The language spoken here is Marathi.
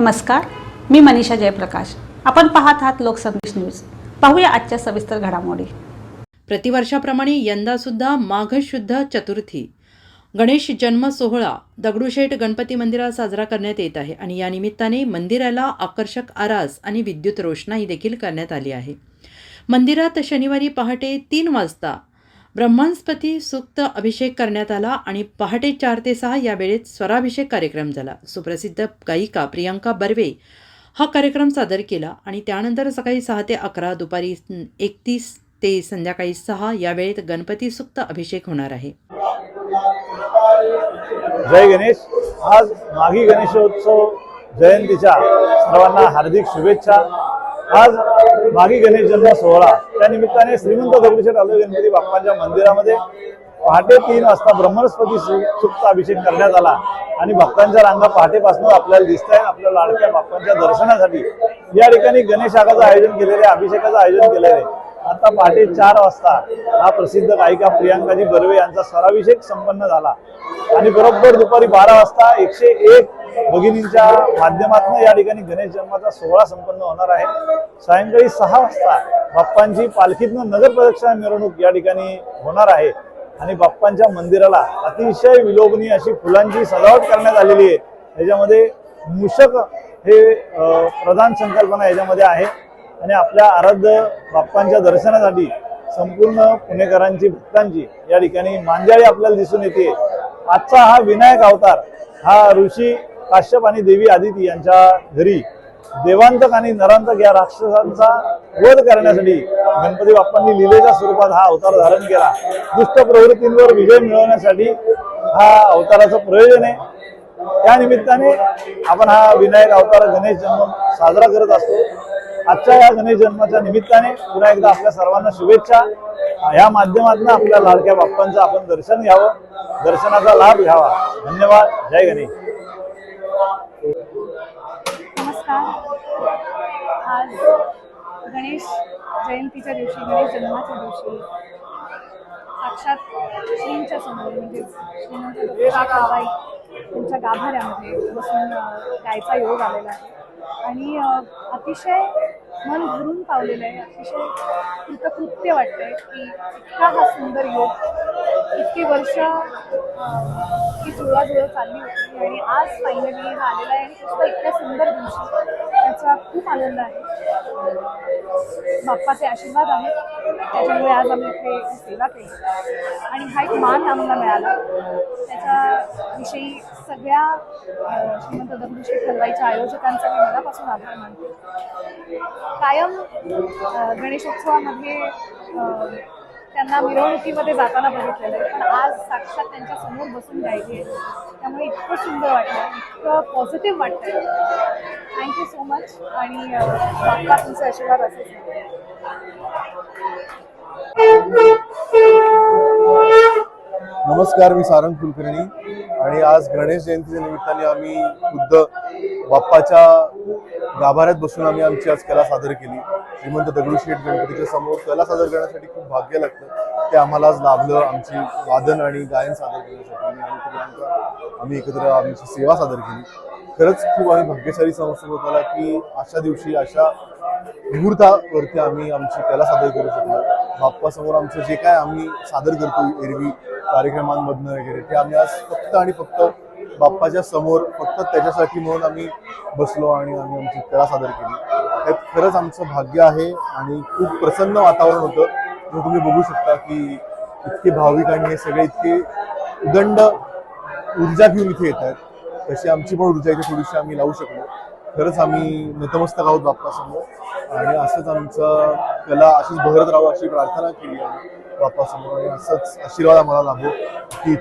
नमस्कार मी मनीषा जयप्रकाश. आपण पाहत आहात लोकसंदेश न्यूज. पाहूया आजच्या सविस्तर घडामोडी. प्रतिवर्षाप्रमाणे यंदासुद्धा माघ शुद्ध चतुर्थी. गणेश जन्म सोहळा दगडूशेठ गणपती मंदिरात साजरा करण्यात येत आहे आणि या निमित्ताने मंदिराला आकर्षक आरास आणि विद्युत रोषणाई देखील करण्यात आली आहे. मंदिरात शनिवारी पहाटे तीन वाजता ब्रह्मास्पती सुक्त अभिषेक करण्यात आला आणि पहाटे चार ते सहा या वेळेत स्वराभिषेक कार्यक्रम झाला. सुप्रसिद्ध गायिका प्रियंका बर्वे हा कार्यक्रम सादर केला आणि त्यानंतर सकाळी सहा ते अकरा दुपारी एकतीस ते संध्याकाळी सहा या वेळेत गणपती सुक्त अभिषेक होणार आहे. जय गणेश. आज माघी गणेशोत्सव जयंतीच्या सर्वांना हार्दिक शुभेच्छा. आज माघी गणेश जन्म सोहळा. त्या निमित्ताने श्रीमंत दगडूशेठ आलो गणपती बाप्पांच्या मंदिरामध्ये. पहाटे तीन वाजता ब्रह्मस्पती सु- अभिषेक करण्यात आला. आणि भक्तांच्या रांगा पहाटेपासून आपल्याला दिसत आहे आपल्या लाडक्या बाप्पांच्या दर्शनासाठी. या ठिकाणी गणेशागाचं आयोजन केलेलं आहे, अभिषेकाचं आयोजन केलेलं आहे. आता पहाटे चार वाजता हा प्रसिद्ध गायिका प्रियांकाजी बर्वे यांचा स्वराभिषेक संपन्न झाला. आणि बरोबर दुपारी बारा वाजता एकशे एक भगिनींच्या माध्यमातून या ठिकाणी गणेश जन्माचा सोहळा संपन्न होणार आहे. सायंकाळी सहा वाजता बाप्पांची पालखीतनं नगर प्रदक्षिणा मिरवणूक या ठिकाणी होणार आहे. आणि बाप्पांच्या मंदिराला अतिशय विलोभनीय अशी फुलांची सजावट करण्यात आलेली आहे. त्याच्यामध्ये मूषक हे प्रधान संकल्पना याच्यामध्ये आहे. आणि आपल्या आराध्य बाप्पांच्या दर्शनासाठी संपूर्ण पुणेकरांची भक्तांची या ठिकाणी मांजाळी आपल्याला दिसून येते. आजचा हा विनायक अवतार हा ऋषी काश्यप आणि देवी आदिती यांच्या घरी देवांतक आणि नरांतक या राक्षसांचा वध करण्यासाठी गणपती बाप्पांनी लिलेच्या स्वरूपात हा अवतार धारण केला. दुष्ट प्रवृत्तींवर विजय मिळवण्यासाठी हा अवताराचं प्रयोजन आहे. त्या निमित्ताने आपण हा विनायक अवतार गणेश जन्म साजरा करत असतो. आजच्या या गणेश जन्माच्या निमित्ताने पुन्हा एकदा आपल्या सर्वांना शुभेच्छा. या माध्यमातून आपल्या लाडक्या बाप्पांचं आपण दर्शन घ्यावं. दर्शनाचा लाभ घ्यावा. धन्यवाद. जय गणेश. नमस्कार. आज गणेश जयंतीच्या दिवशी गणेश जन्माच्या दिवशी साक्षात श्रींच्या समोर म्हणजे श्रीमंत बाबाई त्यांच्या गाभाऱ्यामध्ये बसून गायचा योग आलेला आहे. आणि अतिशय मन भरून पावलेलं आहे. अतिशय कृतकृत्य वाटतंय की इतका हा सुंदर योग इतकी वर्ष ही जुळवाजुळव चालली होती आणि आज फायनली हा आलेला आहे आणि सुद्धा इतक्या सुंदर दिवशी. त्याचा खूप आनंद आहे. बाप्पाचे आशीर्वाद आहेत. त्याच्यामुळे आज आम्ही इथे सेवा केली. आणि हा एक मान आम्हाला मिळाला. त्याच्याविषयी सगळ्या श्रीमंत दगडूशेठ हलवाईच्या आयोजकांचा मी मनापासून आभार मानते. कायम गणेशोत्सवामध्ये त्यांना मिरवणुकीमध्ये जाताना बघितलेलं आहे. पण आज साक्षात त्यांच्यासमोर बसून गायली आहे. त्यामुळे इतकं सुंदर वाटलं इतकं पॉझिटिव्ह वाटतं थँक्यू सो मच आणि बाप्पा तुमचे आशीर्वाद नमस्कार मी सारंग कुलकर्णी. आणि आज गणेश जयंतीच्या निमित्ताने आम्ही खुद्द बाप्पाच्या गाभाऱ्यात बसून आम्ही आमची आज कला सादर केली. श्रीमंत दगडूशेठ गणपतीच्या समोर कला सादर करण्यासाठी खूप भाग्य लागतं. ते आम्हाला आज लाभलं आमची वादन आणि गायन सादर करण्यासाठी. आणि आम्ही एकत्र आमची सेवा सादर केली. खरंच खूप आम्ही भाग्यशाली समजतो होताला की अशा दिवशी अशा मुहूर्तावरती आम्ही आमची कला सादर करू शकलो. बाप्पासमोर आमचं जे काय आम्ही सादर करतो एरवी कार्यक्रमांमधनं वगैरे ते आम्ही आज फक्त आणि फक्त बाप्पाच्या समोर फक्त त्याच्यासाठी म्हणून आम्ही बसलो आणि आम्ही आमची कला सादर केली. त्यात खरंच आमचं भाग्य आहे आणि खूप प्रसन्न वातावरण होतं. जे तुम्ही बघू शकता की इतके भाविक आणि हे सगळे इतके उदंड ऊर्जा घेऊन इथे येत आहेत. तशी आमची पण ऊर्जा इथे थोडीशी आम्ही लावू शकलो. खरंच आम्ही नतमस्तक आहोत बाप्पासमोर. आणि असंच आमचं कला अशीच बहरत राहू अशी प्रार्थना केली आहे बाप्पासमोर. आणि असंच आशीर्वाद आम्हाला लाभो ही